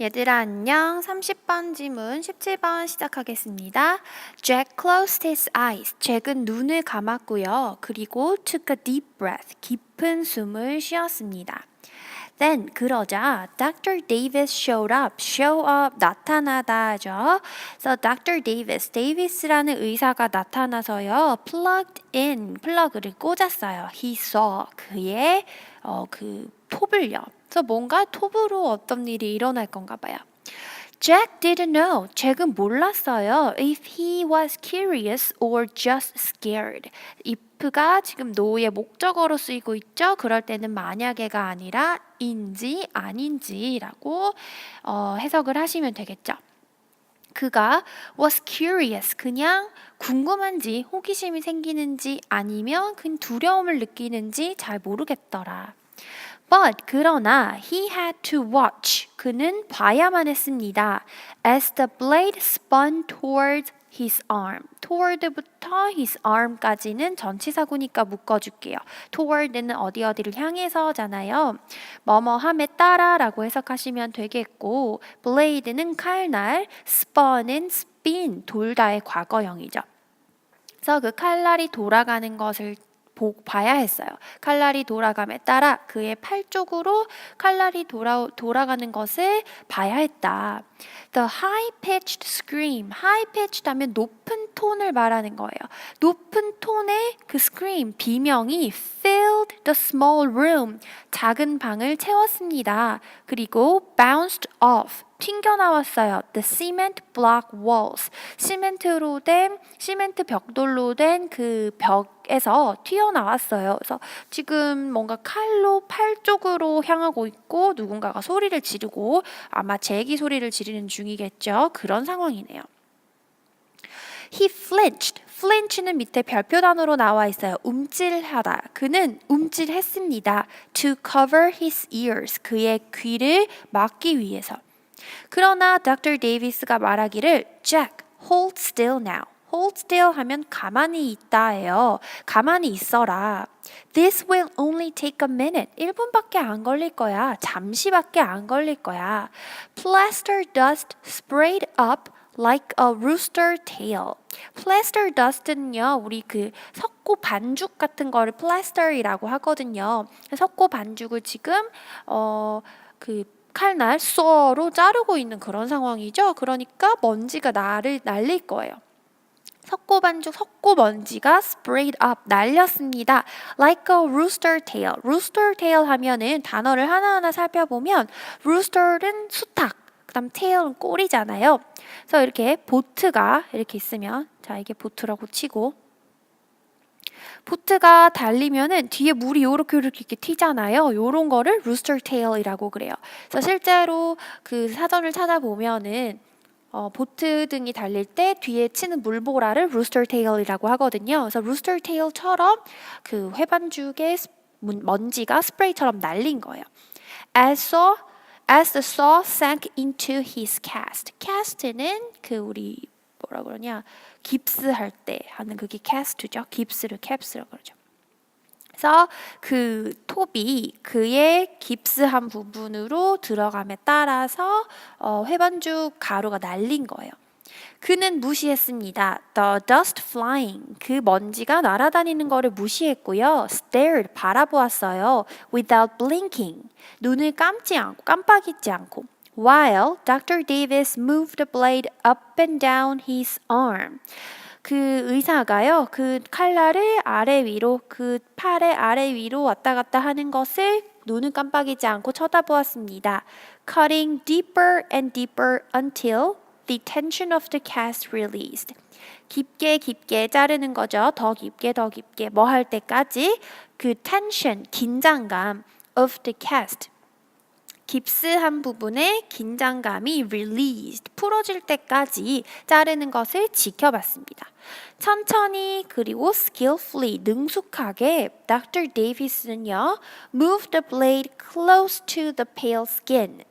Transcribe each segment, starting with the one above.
얘들아 안녕. 30번 지문 17번 시작하겠습니다. Jack closed his eyes. 잭은 눈을 감았고요. 그리고 took a deep breath. 깊은 숨을 쉬었습니다. Then 그러자 Dr. Davis showed up. Show up 나타나다죠. So Dr. Davis, 데이비스라는 의사가 나타나서요. Plugged in 플러그를 꽂았어요. He saw 그의 어, 그 톱을요. 그래서 뭔가 톱으로 어떤 일이 일어날 건가 봐요. Jack didn't know. 잭은 몰랐어요. If he was curious or just scared. if가 지금 no의 목적어로 쓰이고 있죠. 그럴 때는 만약에가 아니라 인지 아닌지라고 어, 해석을 하시면 되겠죠. 그가 was curious 그냥 궁금한지 호기심이 생기는지 아니면 그 두려움을 느끼는지 잘 모르겠더라. But 그러나 he had to watch 그는 봐야만 했습니다. As the blade spun toward his arm. toward부터 his arm까지는 전치사구니까 묶어줄게요. toward는 어디 어디를 향해서잖아요. 뭐뭐함에 따라라고 해석하시면 되겠고 blade는 칼날, spin은 spin 돌다의 과거형이죠. 그래서 그 칼날이 돌아가는 것을 보, 봐야 했어요. 칼날이 돌아감에 따라 그의 팔 쪽으로 칼날이 돌아, 돌아가는 것을 봐야 했다. The high-pitched scream. high-pitched 하면 높은 톤을 말하는 거예요. 높은 톤의 그 scream, 비명이 filled the small room. 작은 방을 채웠습니다. 그리고 bounced off. 튕겨나왔어요. The cement block walls. 시멘트로 된, 시멘트 벽돌로 된 그 벽에서 튀어나왔어요. 그래서 지금 뭔가 칼로 팔 쪽으로 향하고 있고 누군가가 소리를 지르고 아마 제기 소리를 지르는 중이겠죠. 그런 상황이네요. He flinched. Flinch는 밑에 별표 단어로 나와 있어요. 움찔하다. 그는 움찔했습니다. To cover his ears. 그의 귀를 막기 위해서. 그러나 Dr. 데이비스가 말하기를 Jack, hold still now. hold still 하면 가만히 있다예요. 가만히 있어라. This will only take a minute. 1분밖에 안 걸릴 거야. 잠시밖에 안 걸릴 거야. Plaster dust sprayed up like a rooster tail. plaster dust는요, 우리 그 석고 반죽 같은 거를 plaster이라고 하거든요. 석고 반죽을 지금 어 그 칼날 쏘로 자르고 있는 그런 상황이죠. 그러니까 먼지가 나를 날릴 거예요. 석고 반죽, 석고 먼지가 sprayed up 날렸습니다. Like a rooster tail. rooster tail 하면은 단어를 하나하나 살펴보면 rooster는 수탉, 그다음 tail은 꼬리잖아요. 그래서 이렇게 보트가 이렇게 있으면 자 이게 보트라고 치고 보트가 달리면은 뒤에 물이 요렇게 요렇게 이렇게 튀잖아요. 요런 거를 rooster tail이라고 그래요. 그래서 실제로 그 사전을 찾아보면은 어, 보트 등이 달릴 때 뒤에 치는 물보라를 rooster tail이라고 하거든요. 그래서 rooster tail처럼 그 회반죽의 먼지가 스프레이처럼 날린 거예요. As saw, as the saw sank into his cast. cast는 그 우리 뭐라 그러냐 깁스 할 때 하는 그게 캐스트죠. 깁스를 캡스라고 그러죠. 그래서 그 톱이 그의 깁스한 부분으로 들어감에 따라서 어, 회반죽 가루가 날린 거예요. 그는 무시했습니다. The dust flying. 그 먼지가 날아다니는 거를 무시했고요. Stared. 바라보았어요. Without blinking. 눈을 감지 않고, 깜빡이지 않고. while Dr. Davis moved the blade up and down his arm. 그 의사가요, 그 칼날을 아래 위로, 그 팔의 아래 위로 왔다 갔다 하는 것을 눈을 깜빡이지 않고 쳐다보았습니다. Cutting deeper and deeper until the tension of the cast released. 깊게 깊게 자르는 거죠. 더 깊게 더 깊게 뭐 할 때까지 그 tension, 긴장감 of the cast. 깁스한 부분의 긴장감이 released, 풀어질 때까지 자르는 것을 지켜봤습니다. 천천히 그리고 skillfully, 능숙하게 Dr. 데이비스는요, move the blade close to the pale skin.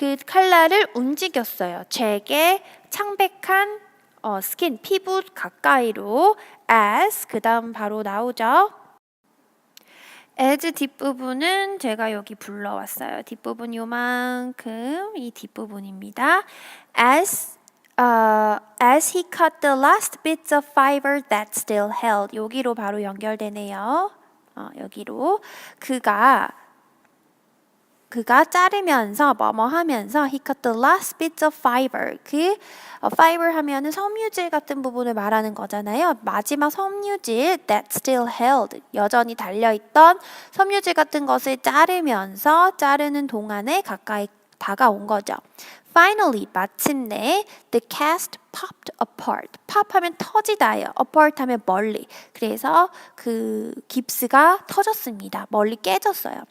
그 칼날을 움직였어요. 제게 창백한 어, 스킨, 피부 가까이로 as, 그 다음 바로 나오죠. as 뒷부분은 제가 여기 불러왔어요. 뒷부분 요만큼 이 뒷부분입니다. As uh, as he cut the last bits of fiber that still held 여기로 바로 연결되네요. 어, 여기로 그가 그가 자르면서 뭐뭐 하면서 he cut the last bits of fiber 그 어, fiber 하면은 섬유질 같은 부분을 말하는 거잖아요. 마지막 섬유질 that still held 여전히 달려 있던 섬유질 같은 것을 자르면서 자르는 동안에 가까이 다가온 거죠. Finally 마침내 the cast popped apart. pop 하면 터지다예요. apart 하면 멀리. 그래서 그 깁스가 터졌습니다. 멀리 깨졌어요.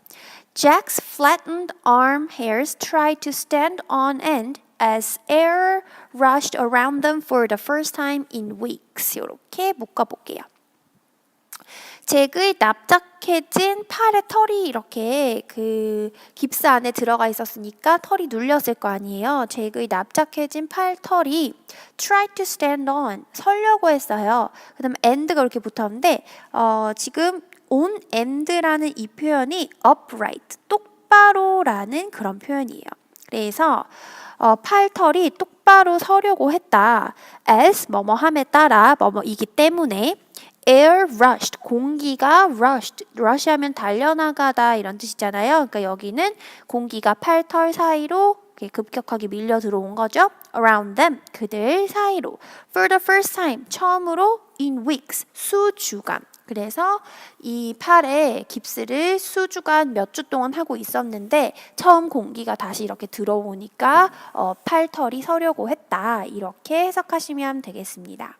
Jack's flattened arm hairs tried to stand on end as air rushed around them for the first time in weeks. 이렇게 묶어볼게요. 잭의 납작해진 팔에 털이 이렇게 그 깁스 안에 들어가 있었으니까 털이 눌렸을 거 아니에요. 잭의 납작해진 팔 털이 try to stand on 서려고 했어요. 그다음 end가 이렇게 붙었는데 어, 지금 on end라는 이 표현이 upright 똑바로라는 그런 표현이에요. 그래서 어, 팔털이 똑바로 서려고 했다. as 뭐뭐함에 따라 뭐뭐이기 때문에 air rushed 공기가 rushed rush 하면 달려나가다 이런 뜻이잖아요. 그러니까 여기는 공기가 팔털 사이로 급격하게 밀려 들어온 거죠. around them 그들 사이로 for the first time 처음으로 in weeks 수주간 그래서 이 팔에 깁스를 수주간 몇 주 동안 하고 있었는데 처음 공기가 다시 이렇게 들어오니까 어, 팔털이 서려고 했다 이렇게 해석하시면 되겠습니다.